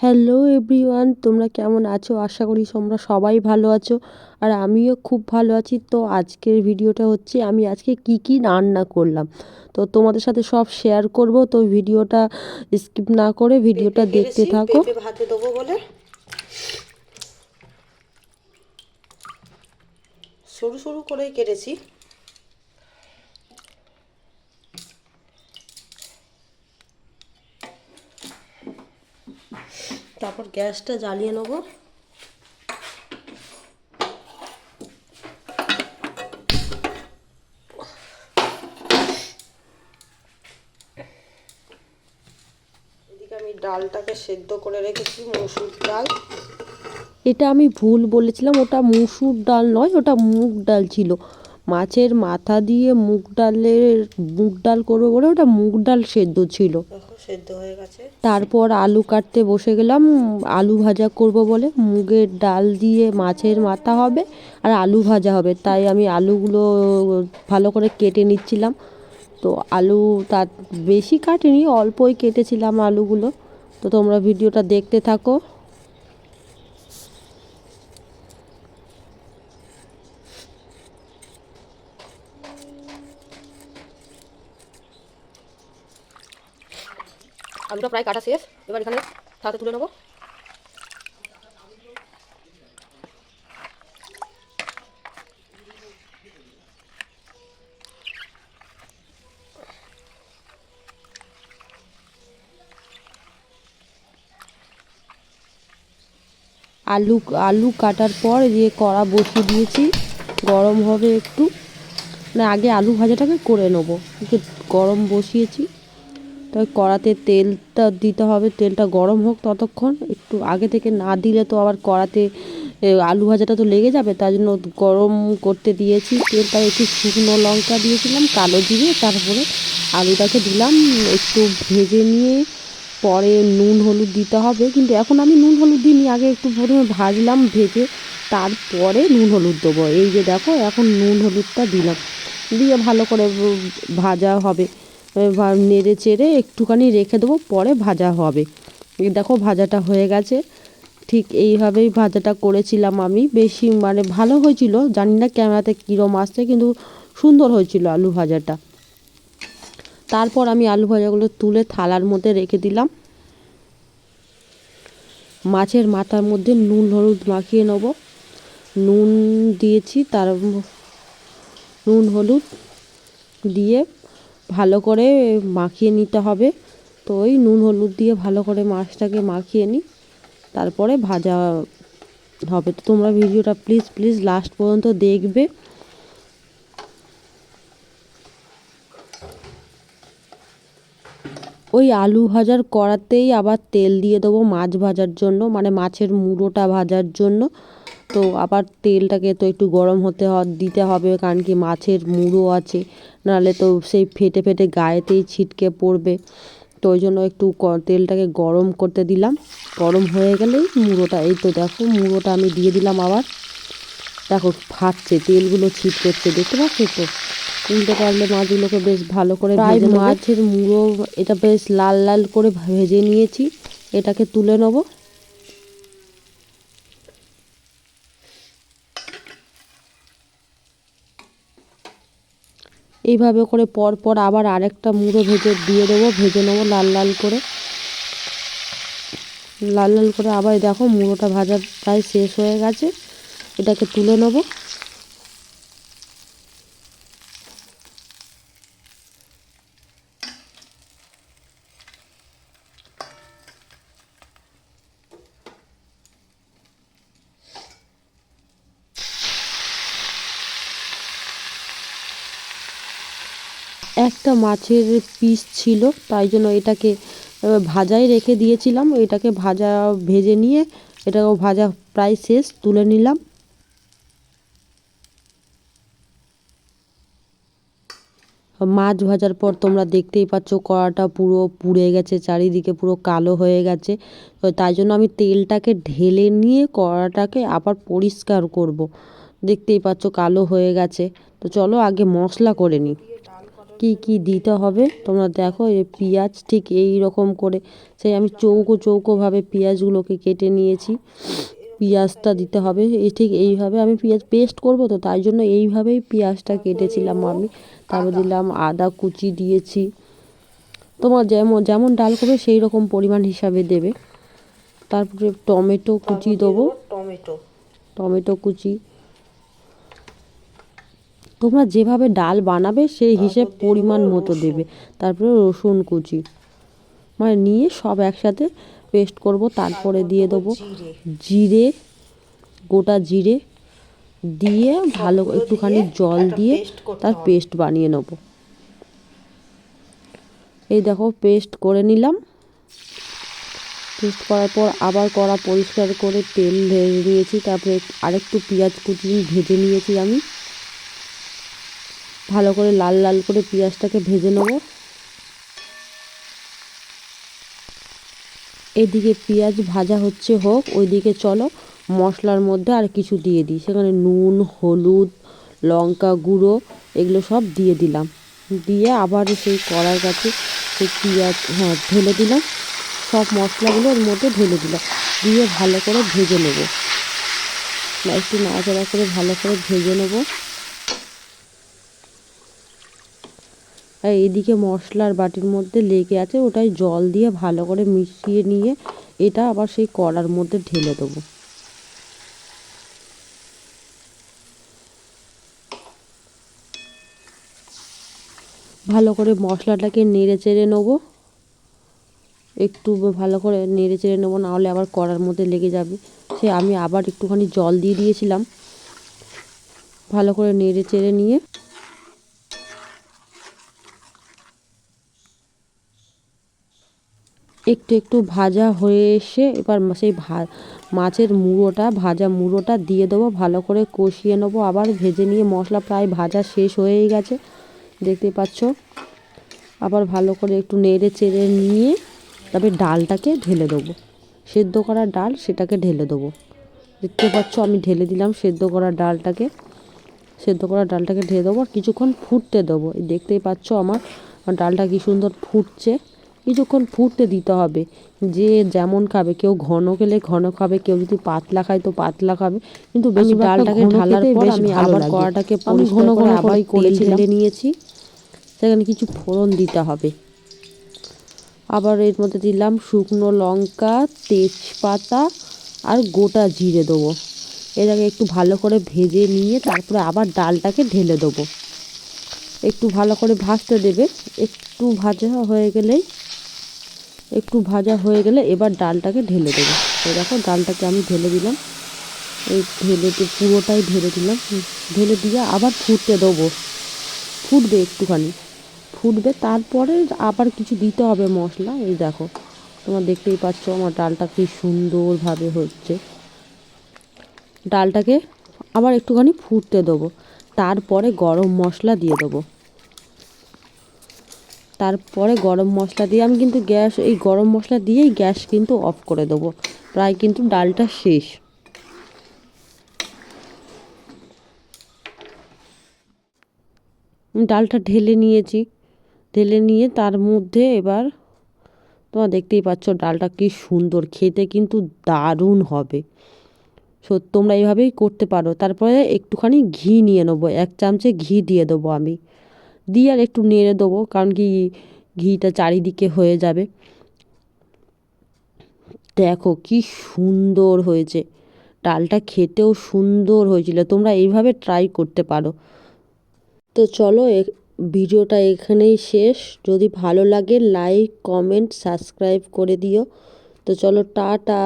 Hello everyone তোমরা কেমন আছো? আশা করি তোমরা সবাই ভালো আছো আর আমিও খুব ভালো আছি। তো আজকের ভিডিওটা হচ্ছে আমি আজকে কি কি রান্না করলাম? তো তোমাদের সাথে সব শেয়ার করব তো ভিডিওটা স্কিপ না করে ভিডিওটা দেখতে থাকো। ভাতে দেবো বলে। সরু সরু করেই কেটেছি। তারপর গ্যাসটা জ্বালিয়ে নেব। এদিকে আমি ডালটাকে সেদ্ধ করে রেখেছি, মসুর ডাল। এটা আমি ভুল বলেছিলাম, ওটা মুসুর ডাল নয়, ওটা মুগ ডাল ছিল। মাছের মাথা দিয়ে মুগ ডালের মুগ ডাল করব বলে ওটা মুগ ডাল সেদ্ধ ছিল। সেদ্ধ হয়ে গেছে। তারপর আলু কাটতে বসে গেলাম আলু ভাজা করব বলে। মুগের ডাল দিয়ে মাছের মাথা হবে আর আলু ভাজা হবে তাই আমি আলুগুলো ভালো করে কেটে নিচ্ছিলাম। তো আলু তার বেশি কাটিনি অল্পই কেটেছিলাম আলুগুলো। তো তোমরা ভিডিওটা দেখতে থাকো। আলুটা প্রায় কাটা শেষ। এবার এখানে থাতে তুলে নেব। আলু আলু কাটার পর যে কড়া বসিয়ে দিয়েছি, গরম হবে একটু। মানে আগে আলু ভাজাটাকে করে নেব। গরম বসিয়েছি। তাই কড়াতে তেলটা দিতে হবে, তেলটা গরম হোক ততক্ষণ। একটু আগে থেকে না দিলে তো আবার কড়াতে আলু ভাজাটা তো লেগে যাবে, তার জন্য গরম করতে দিয়েছি। তেলটা একটু শুকনো লঙ্কা দিয়েছিলাম, কালো জিরে, তারপরে আলুটাকে দিলাম, একটু ভেজে নিয়ে পরে নুন হলুদ দিতে হবে। কিন্তু এখন আমি নুন হলুদ দিইনি, আগে একটু প্রথমে ভাজলাম, ভেজে তারপরে নুন হলুদ দেবো। এই যে দেখো, এখন নুন হলুদটা দিলাম। দিয়ে ভালো করে ভাজা হবে। নেড়ে চেড়ে একটুখানি রেখে দেবো, পরে ভাজা হবে। দেখো ভাজাটা হয়ে গেছে। ঠিক এইভাবেই ভাজাটা করেছিলাম আমি। বেশি মানে ভালো হয়েছিল, জানি না ক্যামেরাতে কীরম আসছে, কিন্তু সুন্দর হয়েছিল আলু ভাজাটা। তারপর আমি আলু ভাজাগুলো তুলে থালার মধ্যে রেখে দিলাম। মাছের মাথার মধ্যে নুন, হলুদ মাখিয়ে নেব। নুন দিয়েছি, তার নুন, হলুদ দিয়ে ভালো করে মাখিয়ে নিতে হবে। তো ওই নুন হলুদ দিয়ে ভালো করে মাছটাকে মাখিয়ে নিই তারপরে ভাজা হবে। তো তোমরা ভিডিওটা প্লিজ প্লিজ লাস্ট পর্যন্ত দেখবে। ওই আলু ভাজার কড়াতেই আবার তেল দিয়ে দেবো মাছ ভাজার জন্য মানে মাছের মুড়োটা ভাজার জন্য। তো আবার তেলটাকে তো একটু গরম হতে দিতে হবে কারণ কি মাছের মুড়ো আছে। নাহলে তো সেই ফেটে ফেটে গায়েতেই ছিটকে পড়বে। তো ওই জন্য একটু তেলটাকে গরম করতে দিলাম। গরম হয়ে গেলেই মুড়োটা এই তো দেখো মুড়োটা আমি দিয়ে দিলাম আবার। দেখো ফাটছে তেলগুলো ছিট করছে দেখতে পাচ্ছ তো? উল্টে পারলে মাছগুলোকে বেশ ভালো করে মাছের মুড়ো এটা বেশ লাল লাল করে ভেজে নিয়েছি। এটাকে তুলে নেব। এইভাবে করে পর পর আবার আরেকটা মুড়ো ভেজে দিয়ে দেবো, ভেজে নেব লাল লাল করে। লাল লাল করে আবার দেখো মুড়োটা ভাজা প্রায় শেষ হয়ে গেছে। এটাকে তুলে নেব। একটা মাছের পিস ছিল, তাই জন্য এটাকে ভাজায় রেখে দিয়েছিলাম। এটাকে ভাজা, ভেজে নিয়ে এটাকেও ভাজা প্রায় শেষ, তুলে নিলাম। মাছ ভাজার পর তোমরা দেখতেই পাচ্ছ, কড়াটা পুরো পুড়ে গেছে, চারিদিকে পুরো কালো হয়ে গেছে। তো তাই জন্য আমি তেলটাকে ঢেলে নিয়ে কড়াটাকে আবার পরিষ্কার করব। দেখতেই পাচ্ছ, কালো হয়ে গেছে। তো চলো আগে মশলা করে নিই। কি কি দিতে হবে? তোমরা দেখো এই পেঁয়াজ ঠিক এই রকম করে। সেই আমি চৌকো চৌকোভাবে পেঁয়াজগুলোকে কেটে নিয়েছি। পেঁয়াজটা দিতে হবে। এই ঠিক এইভাবে আমি পেঁয়াজ পেস্ট করব তো তাই জন্য এইভাবেই পেঁয়াজটা কেটেছিলাম আমি। তারপর দিলাম আদা কুচি দিয়েছি। তোমার যেমন যেমন ডাল করবে সেই রকম পরিমাণ হিসাবে দেবে। তারপরে টমেটো কুচি দেবো। টমেটো। টমেটো কুচি। তোমরা যেভাবে ডাল বানাবে সেই হিসেব পরিমাণ মতো দেবে। তারপরে রসুন কুচি। মানে নিয়ে সব একসাথে পেস্ট করব তারপরে দিয়ে দেবো জিরে। গোটা জিরে দিয়ে ভালো একটুখানি জল দিয়ে তার পেস্ট বানিয়ে নেব। এই দেখো পেস্ট করে নিলাম। পেস্ট করার পর আবার কড়া পরিষ্কার করে তেল ঢেলে নিয়েছি তারপরে আরেকটু পেঁয়াজ কুচি ভেজে নিয়েছি আমি। ভালো করে লাল লাল করে পেঁয়াজটাকে ভেজে নেব। এদিকে পেঁয়াজ ভাজা হচ্ছে হোক, ওইদিকে চলো মশলার মধ্যে আর কিছু দিয়ে দিই। সেখানে নুন, হলুদ, লঙ্কা গুঁড়ো, এগুলো সব দিয়ে দিলাম। দিয়ে আবার সেই কড়ার কাছে সেই পেঁয়াজ হ্যাঁ ঢেলে দিলাম। সব মশলাগুলো ওর মধ্যে ঢেলে দিলাম। দিয়ে ভালো করে ভেজে নেব। একটু নাড়াচাড়া করে ভালো করে ভেজে নেব। আর এদিকে মশলার বাটির মধ্যে লেগে আছে, ওটাই জল দিয়ে ভালো করে মিশিয়ে নিয়ে এটা আবার সেই কড়ার মধ্যে ঢেলে দেবো। ভালো করে মশলাটাকে নেড়ে চেড়ে নেব। একটু ভালো করে নেড়ে চেড়ে নেব, নাহলে আবার কড়ার মধ্যে লেগে যাবে। সে আমি আবার একটুখানি জল দিয়ে দিয়েছিলাম। ভালো করে নেড়ে চেড়ে নিয়ে একটু একটু ভাজা হয়ে এসে এবার সেই ভা মাছের মুড়োটা, ভাজা মুড়োটা দিয়ে দেবো, ভালো করে কষিয়ে নেব। আবার ভেজে নিয়ে মশলা প্রায় ভাজা শেষ হয়েই গেছে দেখতেই পাচ্ছ? আবার ভালো করে একটু নেড়ে চেড়ে নিয়ে তারপরে ডালটাকে ঢেলে দেবো। সেদ্ধ করা ডাল সেটাকে ঢেলে দেবো। দেখতে পাচ্ছ, আমি ঢেলে দিলাম সেদ্ধ করা ডালটাকে। সেদ্ধ করা ডালটাকে ঢেলে দেবো আর কিছুক্ষণ ফুটতে দেবো। দেখতেই পাচ্ছ আমার ডালটা কি সুন্দর ফুটছে। কিছুক্ষণ ফুটতে দিতে হবে। যে যেমন খাবে কেউ ঘন খেলে ঘন খাবে কেউ যদি পাতলা খায় তো পাতলা খাবে। কিন্তু বেশি ডালটাকে ঢালার পর আমি আবার কড়াটাকে ঘন ঘন আবার তেল ঢেলে নিয়েছি। সেখানে কিছু ফোড়ন দিতে হবে। আবার এর মধ্যে দিলাম শুকনো লঙ্কা তেজপাতা আর গোটা জিরে দেবো। এটাকে একটু ভালো করে ভেজে নিয়ে তারপরে আবার ডালটাকে ঢেলে দেবো। একটু ভালো করে ভাজতে দেবে। একটু ভাজা হয়ে গেলেই একটু ভাজা হয়ে গেলে এবার ডালটাকে ঢেলে দেবো। এই দেখো ডালটাকে আমি ঢেলে দিলাম। এই ঢেলে পুরোটাই ঢেলে দিলাম। ঢেলে দিয়ে আবার ফুটতে দেবো। ফুটবে একটুখানি। ফুটবে তারপরে আবার কিছু দিতে হবে মশলা। এই দেখো, তোমরা দেখতেই পাচ্ছ আমার ডালটা কি সুন্দরভাবে হচ্ছে। ডালটাকে আবার একটুখানি ফুটতে দেবো। তারপরে গরম মশলা দিয়ে দেবো। তারপরে গরম মশলা দিয়ে, আমি কিন্তু গ্যাস, এই গরম মশলা দিয়েই গ্যাস কিন্তু অফ করে দেবো। প্রায় কিন্তু ডালটা শেষ। ডালটা ঢেলে নিয়েছি। ঢেলে নিয়ে তার মধ্যে এবার তোমরা দেখতেই পাচ্ছ ডালটা কি সুন্দর, খেতে কিন্তু দারুণ হবে। সো, তোমরা এইভাবেই করতে পারো। তারপরে একটুখানি ঘি নিয়ে নেব, এক চামচে ঘি দিয়ে দেবো আমি। দিয়ে আর একটু নেড়ে দেবো, কারণ কি ঘিটা চারিদিকে হয়ে যাবে। দেখো কি সুন্দর হয়েছে। ডালটা খেতেও সুন্দর হয়েছিল। তোমরা এইভাবে ট্রাই করতে পারো। তো চলো ভিডিওটা এখানেই শেষ। যদি ভালো লাগে লাইক কমেন্ট সাবস্ক্রাইব করে দিও। তো চলো, টাটা।